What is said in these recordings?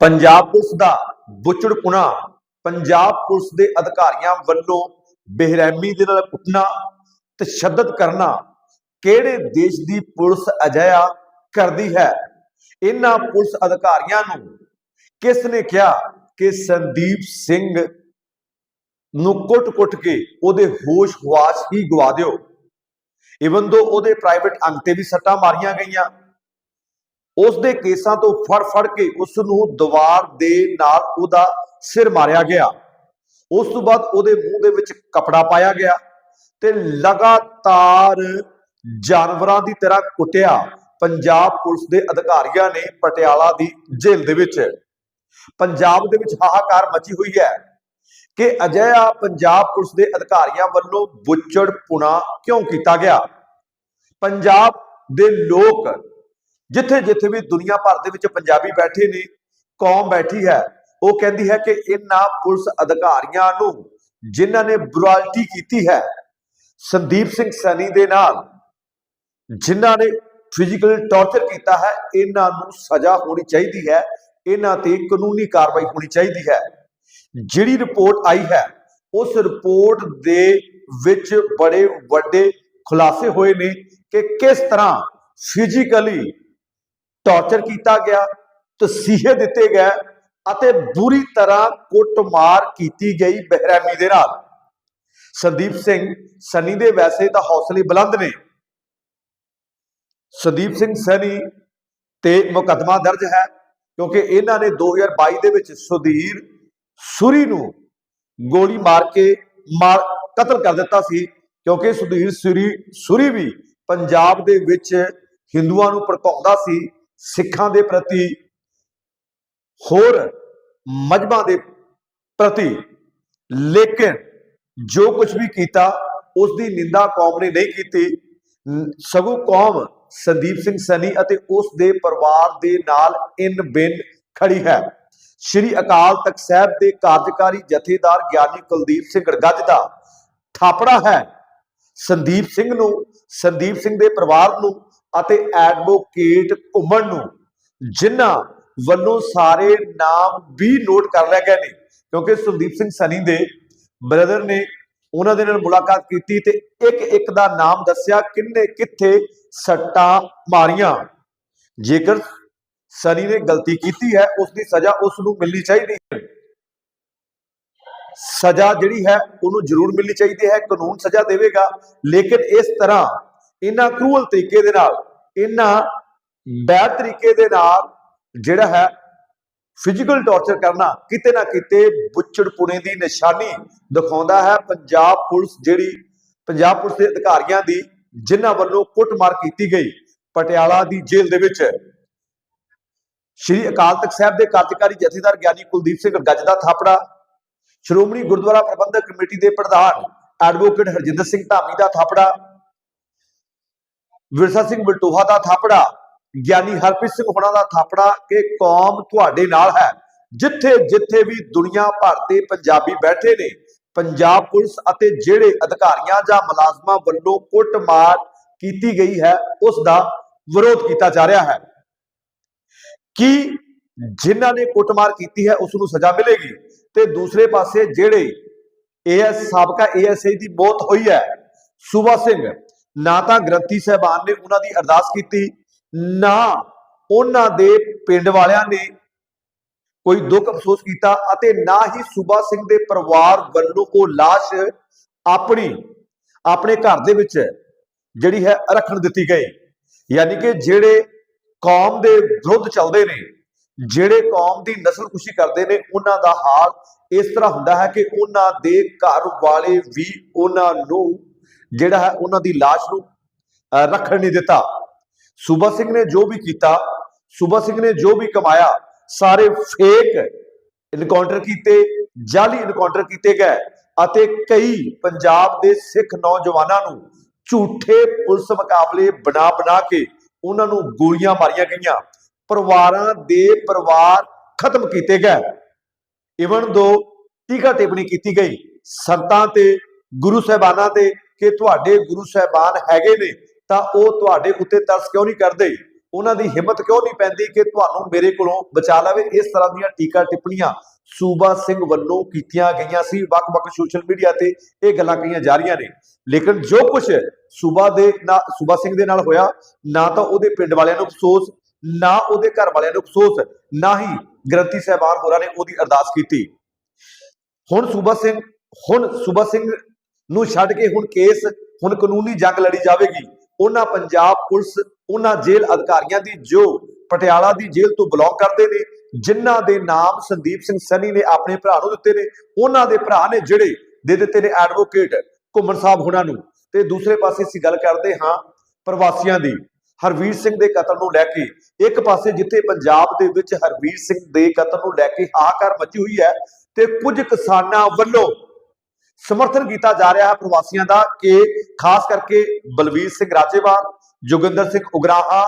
Punjab police ਦਾ ਬੁੱਚੜਪੁਣਾ Punjab police ਦੇ ਅਧਿਕਾਰੀਆਂ ਵੱਲੋਂ ਬੇਰਹਿਮੀ ਦੇ ਨਾਲ ਕੁੱਟਣਾ ਤਸ਼ੱਦਦ ਕਰਨਾ ਕਿਹੜੇ ਦੇਸ਼ ਦੀ ਪੁਲਿਸ ਅਜਿਹਾ ਕਰਦੀ ਹੈ? ਇਹਨਾਂ ਪੁਲਿਸ ਅਧਿਕਾਰੀਆਂ ਨੂੰ ਕਿਸ ਨੇ ਕਿਹਾ ਕਿ ਸੰਦੀਪ ਸਿੰਘ ਨੂੰ ਕੁੱਟ-ਕੁੱਟ ਕੇ ਉਹਦੇ ਹੋਸ਼ ਹਵਾਸ ਹੀ ਗਵਾ ਦਿਓ? ਇਵਨ ਦੋ ਉਹਦੇ ਪ੍ਰਾਈਵੇਟ ਅੰਗ ਤੇ ਵੀ ਸੱਟਾਂ ਮਾਰੀਆਂ ਗਈਆਂ ਉਸ ਦੇ ਕੇਸਾਂ ਤੋਂ ਫੜ ਫੜ ਕੇ ਉਸ ਨੂੰ ਦੀਵਾਰ ਦੇ ਨਾਲ ਉਹਦਾ ਸਿਰ ਮਾਰਿਆ ਗਿਆ। ਉਸ ਤੋਂ ਬਾਅਦ ਉਹਦੇ ਮੂੰਹ ਦੇ ਵਿੱਚ ਕਪੜਾ ਪਾਇਆ ਗਿਆ ਤੇ ਲਗਾਤਾਰ ਜਾਨਵਰਾਂ ਦੀ ਤਰ੍ਹਾਂ ਕੁੱਟਿਆ। ਪੰਜਾਬ ਪੁਲਿਸ ਦੇ ਅਧਿਕਾਰੀਆਂ ਨੇ ਪਟਿਆਲਾ ਦੀ ਜੇਲ੍ਹ ਦੇ ਵਿੱਚ। ਪੰਜਾਬ ਦੇ ਵਿੱਚ ਹਾਹਾਕਾਰ ਮਚੀ ਹੋਈ ਹੈ ਕਿ ਅਜਿਹਾ ਪੰਜਾਬ ਪੁਲਿਸ ਦੇ ਅਧਿਕਾਰੀਆਂ ਵੱਲੋਂ ਬੁੱਚੜ ਪੁਣਾ ਕਿਉਂ ਕੀਤਾ ਗਿਆ? ਪੰਜਾਬ ਦੇ ਲੋਕ ਜਿੱਥੇ ਜਿੱਥੇ ਵੀ ਦੁਨੀਆ ਭਰ ਦੇ ਵਿੱਚ ਪੰਜਾਬੀ ਬੈਠੇ ਨੇ, ਕੌਮ ਬੈਠੀ ਹੈ, ਉਹ ਕਹਿੰਦੀ ਹੈ ਕਿ ਇਹਨਾਂ ਪੁਲਿਸ ਅਧਿਕਾਰੀਆਂ ਨੂੰ ਜਿਨ੍ਹਾਂ ਨੇ ਬੁਰਾਲਟੀ ਕੀਤੀ ਹੈ, ਸੰਦੀਪ ਸਿੰਘ ਸੈਣੀ ਦੇ ਨਾਲ ਜਿਨ੍ਹਾਂ ਨੇ ਫਿਜ਼ੀਕਲ ਟੌਰਚਰ ਕੀਤਾ ਹੈ ਇਹਨਾਂ ਨੂੰ ਸਜ਼ਾ ਹੋਣੀ ਚਾਹੀਦੀ ਹੈ ਇਹਨਾਂ ਤੇ ਕਾਨੂੰਨੀ ਕਾਰਵਾਈ ਹੋਣੀ ਚਾਹੀਦੀ ਹੈ। ਜਿਹੜੀ ਰਿਪੋਰਟ ਆਈ ਹੈ, ਉਸ ਰਿਪੋਰਟ ਦੇ ਵਿੱਚ ਬੜੇ ਵੱਡੇ ਖੁਲਾਸੇ ਹੋਏ ਨੇ ਕਿ ਕਿਸ ਤਰ੍ਹਾਂ ਫਿਜ਼ੀਕਲੀ ਟੌਰਚਰ ਕੀਤਾ ਗਿਆ, ਤਸੀਹੇ ਦਿੱਤੇ ਗਏ ਅਤੇ ਬੁਰੀ ਤਰ੍ਹਾਂ ਕੁੱਟਮਾਰ ਕੀਤੀ ਗਈ ਬਹਿਰਾਮੀ ਦੇ ਨਾਲ। ਸੰਦੀਪ ਸਿੰਘ ਸਨੀ ਦੇ ਵੈਸੇ ਤਾਂ ਹੌਸਲੇ ਬੁਲੰਦ ਨੇ। ਸੰਦੀਪ ਸਿੰਘ ਸਨੀ ਤੇ ਮੁਕੱਦਮਾ ਦਰਜ ਹੈ ਕਿਉਂਕਿ ਇਹਨਾਂ ਨੇ 2022 ਦੇ ਵਿੱਚ ਸੁਧੀਰ ਸੁਰੀ ਨੂੰ ਗੋਲੀ ਮਾਰ ਕੇ ਮਾਰ ਕਤਲ ਕਰ ਦਿੱਤਾ ਸੀ ਕਿਉਂਕਿ ਸੁਧੀਰ ਸੁਰੀ ਸੁਰੀ ਵੀ ਪੰਜਾਬ ਦੇ ਵਿੱਚ ਹਿੰਦੂਆਂ ਨੂੰ ਭੜਕਾਉਂਦਾ ਸੀ ਸਿੱਖਾਂ ਦੇ ਪ੍ਰਤੀ, ਹੋਰ ਮਜਬਾਂ ਦੇ ਪ੍ਰਤੀ, ਲੇਕਿਨ ਜੋ ਕੁਝ ਵੀ ਕੀਤਾ ਉਸ ਦੀ ਨਿੰਦਾ ਕੌਮ ਨੇ ਨਹੀਂ ਕੀਤੀ। ਸਗੋਂ ਕੌਮ ਸੰਦੀਪ ਸਿੰਘ ਸਨੀ ਅਤੇ ਉਸ ਦੇ ਪਰਿਵਾਰ ਦੇ ਨਾਲ ਇਨ ਬਿਨ ਖੜੀ ਹੈ। ਸ਼੍ਰੀ ਅਕਾਲ ਤਖਤ ਸਾਹਿਬ ਦੇ ਕਾਰਜਕਾਰੀ ਜਥੇਦਾਰ ਗਿਆਨੀ ਕੁਲਦੀਪ ਸਿੰਘ ਗੱਜ ਦਾ ਥਾਪੜਾ ਹੈ। ਸੰਦੀਪ ਸਿੰਘ ਨੂੰ, ਸੰਦੀਪ ਸਿੰਘ ਦੇ ਪਰਿਵਾਰ ਨੂੰ ਅਤੇ ਐਡਵੋਕੇਟ ਘੁੰਮਣ ਨੂੰ, ਜਿਨ੍ਹਾਂ ਵੱਲੋਂ ਸਾਰੇ ਨਾਮ ਵੀ ਨੋਟ ਕਰ ਲਿਆ ਗਏ ਨੇ, ਕਿਉਂਕਿ ਸੰਦੀਪ ਸਿੰਘ ਸਨੀ ਦੇ ਬ੍ਰਦਰ ਨੇ ਉਹਨਾਂ ਦੇ ਨਾਲ ਮੁਲਾਕਾਤ ਕੀਤੀ ਤੇ ਇੱਕ ਇੱਕ ਦਾ ਨਾਮ ਦੱਸਿਆ ਕਿੰਨੇ ਕਿੱਥੇ ਸੱਟਾਂ ਮਾਰੀਆਂ। ਜੇਕਰ ਸਨੀ ਨੇ ਗਲਤੀ ਕੀਤੀ ਹੈ, ਉਸ ਦੀ ਸਜ਼ਾ ਉਸ ਨੂੰ ਮਿਲਣੀ ਚਾਹੀਦੀ ਹੈ। ਸਜ਼ਾ ਜਿਹੜੀ ਹੈ, ਉਹਨੂੰ ਜ਼ਰੂਰ ਮਿਲਣੀ ਚਾਹੀਦੀ ਹੈ, ਕਾਨੂੰਨ ਸਜ਼ਾ ਦੇਵੇਗਾ, ਲੇਕਿਨ ਇਸ ਤਰ੍ਹਾਂ ਇਹਨਾਂ ਕਰੂਅਲ ਤਰੀਕੇ ਦੇ ਨਾਲ ਇਹਨਾਂ ਬੈਡ ਤਰੀਕੇ ਦੇ ਨਾਲ ਜਿਹੜਾ ਹੈ ਫਿਜ਼ੀਕਲ ਟੌਰਚਰ ਕਰਨਾ ਕਿਤੇ ਨਾ ਕਿਤੇ ਬੁੱਚੜਪੁਣੇ ਦੀ ਨਿਸ਼ਾਨੀ ਦਿਖਾਉਂਦਾ ਹੈ। ਪੰਜਾਬ ਪੁਲਿਸ ਜਿਹੜੀ, ਪੰਜਾਬ ਪੁਲਿਸ ਦੇ ਅਧਿਕਾਰੀਆਂ ਦੀ ਜਿਨ੍ਹਾਂ ਵੱਲੋਂ ਕੁੱਟਮਾਰ ਕੀਤੀ ਗਈ ਪਟਿਆਲਾ ਦੀ ਜੇਲ੍ਹ ਦੇ ਵਿੱਚ। ਸ਼੍ਰੀ ਅਕਾਲ ਤਖਤ ਸਾਹਿਬ ਦੇ ਕਾਰਜਕਾਰੀ ਜਥੇਦਾਰ ਗਿਆਨੀ ਕੁਲਦੀਪ ਸਿੰਘ ਗੱਜ ਦਾ ਥਾਪੜਾ, ਸ਼੍ਰੋਮਣੀ ਗੁਰਦੁਆਰਾ ਪ੍ਰਬੰਧਕ ਕਮੇਟੀ ਦੇ ਪ੍ਰਧਾਨ ਐਡਵੋਕੇਟ ਹਰਜਿੰਦਰ ਸਿੰਘ ਧਾਮੀ ਦਾ ਥਾਪੜਾ ਵਿਰਸਾ ਸਿੰਘ ਬਲਟੋਹਾ ਦਾ ਥਾਪੜਾ, ਗਿਆਨੀ ਹਰਪ੍ਰੀਤ ਸਿੰਘ ਹੋਣਾ ਦਾ ਥਾਪੜਾ ਕਿ ਕੌਮ ਤੁਹਾਡੇ ਨਾਲ ਹੈ। ਜਿੱਥੇ ਜਿੱਥੇ ਵੀ ਦੁਨੀਆ ਭਰ ਦੇ ਪੰਜਾਬੀ ਬੈਠੇ ਨੇ, ਪੰਜਾਬ ਪੁਲਿਸ ਅਤੇ ਜਿਹੜੇ ਅਧਿਕਾਰੀਆਂ ਜਾਂ ਮੁਲਾਜ਼ਮਾਂ ਵੱਲੋਂ ਕੁੱਟਮਾਰ ਕੀਤੀ ਗਈ ਹੈ, ਉਸ ਦਾ ਵਿਰੋਧ ਕੀਤਾ ਜਾ ਰਿਹਾ ਹੈ। ਕਿ ਜਿਨ੍ਹਾਂ ਨੇ ਕੁੱਟਮਾਰ ਕੀਤੀ ਹੈ, ਉਸ ਨੂੰ ਸਜ਼ਾ ਮਿਲੇਗੀ? ਤੇ ਦੂਸਰੇ ਪਾਸੇ ਜਿਹੜੇ ਏਐਸ ਸਾਬਕਾ ਏਐਸਆਈ ਦੀ ਮੌਤ ਹੋਈ ਹੈ, ਸੂਬਾ ਸਿੰਘ ਨਾ ਤਾਂ ਗ੍ਰੰਥੀ ਸਹਿਬਾਨ ਨੇ ਉਹਨਾਂ ਦੀ ਅਰਦਾਸ ਕੀਤੀ, ਨਾ ਉਹਨਾਂ ਦੇ ਪਿੰਡ ਵਾਲਿਆਂ ਨੇ ਕੋਈ ਦੁੱਖ ਅਫਸੋਸ ਕੀਤਾ ਅਤੇ ਨਾ ਹੀ ਸੂਬਾ ਸਿੰਘ ਦੇ ਪਰਿਵਾਰ ਵੱਲੋਂ ਉਹ লাশ ਆਪਣੀ, ਆਪਣੇ ਘਰ ਦੇ ਵਿੱਚ ਜਿਹੜੀ ਹੈ ਰੱਖਣ ਦਿੱਤੀ ਗਈ। ਯਾਨੀ ਕਿ ਜਿਹੜੇ ਕੌਮ ਦੇ ਵਿਰੁੱਧ ਚੱਲਦੇ ਨੇ, ਜਿਹੜੇ ਕੌਮ ਦੀ ਨਸਲਕੁਸ਼ੀ ਕਰਦੇ ਨੇ, ਉਹਨਾਂ ਦਾ ਹਾਲ ਇਸ ਤਰ੍ਹਾਂ ਹੁੰਦਾ ਹੈ ਕਿ ਉਹਨਾਂ ਦੇ ਘਰ ਵਾਲੇ ਵੀ ਉਹਨਾਂ ਨੂੰ ਜਿਹੜਾ ਹੈ ਉਹਨਾਂ ਦੀ লাশ ਨੂੰ ਅਹ, ਰੱਖਣ ਨਹੀਂ ਦਿੱਤਾ। ਸੂਬਾ ਸਿੰਘ ਨੇ ਜੋ ਵੀ ਕੀਤਾ ਸੂਬਾ ਸਿੰਘ ਨੇ ਜੋ ਵੀ ਕਮਾਇਆ ਸਾਰੇ ਫੇਕ ਇਨਕਾਊਂਟਰ ਕੀਤੇ ਜਾਲੀ ਇਨਕਾਊਂਟਰ ਕੀਤੇ ਗਏ ਅਤੇ ਕਈ ਪੰਜਾਬ ਦੇ ਸਿੱਖ ਨੌਜਵਾਨਾਂ ਨੂੰ ਝੂਠੇ ਪੁਲਿਸ ਮੁਕਾਬਲੇ ਬਣਾ ਬਣਾ ਕੇ ਉਹਨਾਂ ਨੂੰ ਗੋਲੀਆਂ ਮਾਰੀਆਂ ਗਈਆਂ। ਪਰਿਵਾਰਾਂ ਦੇ ਪਰਿਵਾਰ ਖਤਮ ਕੀਤੇ ਗਏ। ਇਵਨ ਦੋ ਟੀਕਾ ਟਿੱਪਣੀ ਕੀਤੀ ਗਈ। ਸੰਤਾਂ ਤੇ ਗੁਰੂ ਸਾਹਿਬਾਨਾਂ ਤੇ ਕਿ ਤੁਹਾਡੇ ਗੁਰੂ ਸਾਹਿਬਾਨ ਹੈਗੇ ਨੇ, ਤਾਂ ਉਹ ਤੁਹਾਡੇ ਉੱਤੇ ਤਰਸ ਕਿਉਂ ਨਹੀਂ ਕਰਦੇ? ਉਹਨਾਂ ਦੀ ਹਿੰਮਤ ਕਿਉਂ ਨਹੀਂ ਪੈਂਦੀ ਕਿ ਤੁਹਾਨੂੰ ਮੇਰੇ ਕੋਲੋਂ ਬਚਾ ਲਵੇ? ਇਸ ਤਰ੍ਹਾਂ ਦੀਆਂ ਟੀਕਾ ਟਿੱਪਣੀਆਂ ਸੂਬਾ ਸਿੰਘ ਵੱਲੋਂ ਕੀਤੀਆਂ ਗਈਆਂ ਸੀ। ਵੱਖ-ਵੱਖ ਸੋਸ਼ਲ ਮੀਡੀਆ ਤੇ ਇਹ ਗੱਲਾਂ ਕਹੀਆਂ ਜਾ ਰਹੀਆਂ ਨੇ। ਲੇਕਿਨ ਜੋ ਕੁਝ ਸੂਬਾ ਦੇ ਨਾਲ ਸੂਬਾ ਸਿੰਘ ਦੇ ਨਾਲ ਹੋਇਆ, ਨਾ ਤਾਂ ਉਹਦੇ ਪਿੰਡ ਵਾਲਿਆਂ ਨੂੰ ਅਫਸੋਸ, ਨਾ ਉਹਦੇ ਘਰ ਵਾਲਿਆਂ ਨੂੰ ਅਫਸੋਸ, ਨਾ ਹੀ ਗ੍ਰੰਥੀ ਸਾਹਿਬਾਨ ਹੋਰਾਂ ਨੇ ਉਹਦੀ ਅਰਦਾਸ ਕੀਤੀ। ਹੁਣ ਸੂਬਾ ਸਿੰਘ, ਹੁਣ ਸੂਬਾ ਸਿੰਘ ਨੂੰ ਛੱਡ ਕੇ ਹੁਣ ਕੇਸ, ਹੁਣ ਕਾਨੂੰਨੀ ਜੰਗ ਲੜੀ ਜਾਵੇਗੀ। ਉਹਨਾਂ ਪੰਜਾਬ ਪੁਲਿਸ, ਉਹਨਾਂ ਜੇਲ੍ਹ ਅਧਿਕਾਰੀਆਂ ਦੀ ਜੋ ਪਟਿਆਲਾ ਦੀ ਜੇਲ੍ਹ ਤੋਂ ਬਿਲੋਂਗ ਕਰਦੇ ਨੇ, ਜਿਨ੍ਹਾਂ ਦੇ ਨਾਮ ਸੰਦੀਪ ਸਿੰਘ ਸਨੀ ਨੇ ਆਪਣੇ ਭਰਾ ਨੂੰ ਦਿੱਤੇ ਨੇ, ਉਹਨਾਂ ਦੇ ਭਰਾ ਨੇ ਜਿਹੜੇ ਦੇ ਦਿੱਤੇ ਨੇ ਐਡਵੋਕੇਟ ਘੁੰਮਣ ਸਾਹਿਬ ਹੁਣਾਂ ਨੂੰ। ਤੇ ਦੂਸਰੇ ਪਾਸੇ ਅਸੀਂ ਗੱਲ ਕਰਦੇ ਹਾਂ ਪ੍ਰਵਾਸੀਆਂ ਦੀ। ਹਰਵੀਰ ਸਿੰਘ ਦੇ ਕਤਲ ਨੂੰ ਲੈ ਕੇ, ਇੱਕ ਪਾਸੇ ਜਿੱਥੇ ਪੰਜਾਬ ਦੇ ਵਿੱਚ ਹਰਵੀਰ ਸਿੰਘ ਦੇ ਕਤਲ ਨੂੰ ਲੈ ਕੇ ਹਾਹਾਕਾਰ ਮੱਚੀ ਹੋਈ ਹੈ, ਤੇ ਕੁਝ ਕਿਸਾਨਾਂ ਵੱਲੋਂ ਸਮਰਥਨ ਕੀਤਾ ਜਾ ਰਿਹਾ ਹੈ ਪ੍ਰਵਾਸੀਆਂ ਦਾ ਕਿ ਖਾਸ ਕਰਕੇ ਬਲਵੀਰ ਸਿੰਘ ਰਾਜੇਵਾਲ, ਜੋਗਿੰਦਰ ਸਿੰਘ ਉਗਰਾਹਾ,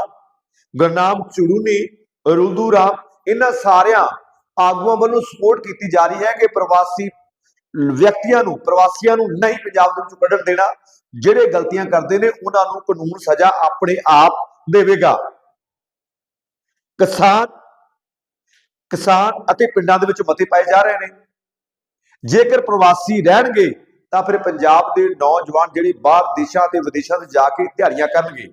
ਗੁਰਨਾਮ ਚੁੜੂਨੀ ਰੁਲਦੂ ਰਾਮ, ਇਹਨਾਂ ਸਾਰਿਆਂ ਆਗੂਆਂ ਵੱਲੋਂ ਸਪੋਰਟ ਕੀਤੀ ਜਾ ਰਹੀ ਹੈ ਕਿ ਪ੍ਰਵਾਸੀ ਵਿਅਕਤੀਆਂ ਨੂੰ, ਪ੍ਰਵਾਸੀਆਂ ਨੂੰ ਨਹੀਂ ਪੰਜਾਬ ਦੇ ਵਿੱਚੋਂ ਕੱਢਣ ਦੇਣਾ, ਜਿਹੜੇ ਗਲਤੀਆਂ ਕਰਦੇ ਨੇ, ਉਹਨਾਂ ਨੂੰ ਕਾਨੂੰਨ ਸਜ਼ਾ ਆਪਣੇ ਆਪ ਦੇਵੇਗਾ। ਕਿਸਾਨ ਕਿਸਾਨ ਅਤੇ ਪਿੰਡਾਂ ਦੇ ਵਿੱਚ ਮਤੇ ਪਾਏ ਜਾ ਰਹੇ ਨੇ। ਜੇਕਰ ਪ੍ਰਵਾਸੀ ਰਹਿਣਗੇ, ਤਾਂ ਫਿਰ ਪੰਜਾਬ ਦੇ ਨੌਜਵਾਨ ਜਿਹੜੇ ਬਾਹਰ ਦੇਸ਼ਾਂ ਤੇ ਵਿਦੇਸ਼ਾਂ 'ਚ ਜਾ ਕੇ ਦਿਹਾੜੀਆਂ ਕਰਨਗੇ।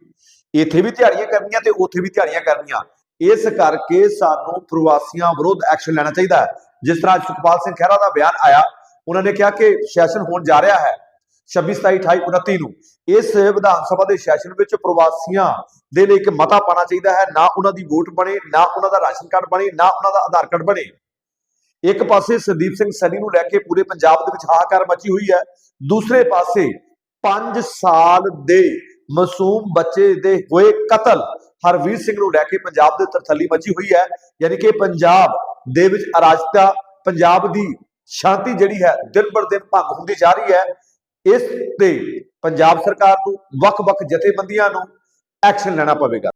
ਇੱਥੇ ਵੀ ਦਿਹਾੜੀਆਂ ਕਰਨੀਆਂ ਤੇ ਉੱਥੇ ਵੀ ਦਿਹਾੜੀਆਂ ਕਰਨੀਆਂ। ਇਸ ਕਰਕੇ ਸਾਨੂੰ ਪ੍ਰਵਾਸੀਆਂ ਵਿਰੁੱਧ ਐਕਸ਼ਨ ਲੈਣਾ ਚਾਹੀਦਾ ਹੈ। ਜਿਸ ਤਰ੍ਹਾਂ ਸੁਖਪਾਲ ਸਿੰਘ ਖਹਿਰਾ ਦਾ ਬਿਆਨ ਆਇਆ, ਉਹਨਾਂ ਨੇ ਕਿਹਾ ਕਿ ਸੈਸ਼ਨ ਹੋਣ ਜਾ ਰਿਹਾ ਹੈ 26 27 28 29 ਨੂੰ। ਇਸ ਵਿਧਾਨ ਸਭਾ ਦੇ ਸੈਸ਼ਨ ਵਿੱਚ ਪ੍ਰਵਾਸੀਆਂ ਦੇ ਲਈ ਇੱਕ ਮਤਾ ਪਾਣਾ ਚਾਹੀਦਾ ਹੈ। ਨਾ ਉਹਨਾਂ ਦੀ ਵੋਟ ਬਣੇ, ਨਾ ਉਹਨਾਂ ਦਾ ਰਾਸ਼ਨ ਕਾਰਡ ਬਣੇ, ਨਾ ਉਹਨਾਂ ਦਾ ਆਧਾਰ ਕਾਰਡ ਬਣੇ। ਇੱਕ ਪਾਸੇ ਸੰਦੀਪ ਸਿੰਘ ਸੈਣੀ ਨੂੰ ਲੈ ਕੇ ਪੂਰੇ ਪੰਜਾਬ ਦੇ ਵਿੱਚ ਹਾਹਾਕਾਰ ਮਚੀ ਹੋਈ ਹੈ, ਦੂਸਰੇ ਪਾਸੇ 5 ਸਾਲ ਦੇ ਮਾਸੂਮ ਬੱਚੇ ਦੇ ਹੋਏ ਕਤਲ ਹਰਵੀਰ ਸਿੰਘ ਨੂੰ ਲੈ ਕੇ ਪੰਜਾਬ ਦੇ ਤਰਥੱਲੀ ਮਚੀ ਹੋਈ ਹੈ, ਯਾਨੀ ਕਿ ਪੰਜਾਬ ਦੇ ਵਿੱਚ ਅਰਾਜਕਤਾ, ਪੰਜਾਬ ਦੀ ਸ਼ਾਂਤੀ ਜਿਹੜੀ ਹੈ, ਦਿਨ ਬਰ ਦਿਨ ਭੰਗ ਹੁੰਦੀ ਜਾ ਰਹੀ ਹੈ। ਇਸ ਤੇ ਪੰਜਾਬ ਸਰਕਾਰ ਨੂੰ ਵੱਖ-ਵੱਖ ਜਥੇਬੰਦੀਆਂ ਨੂੰ ਐਕਸ਼ਨ ਲੈਣਾ ਪਵੇਗਾ।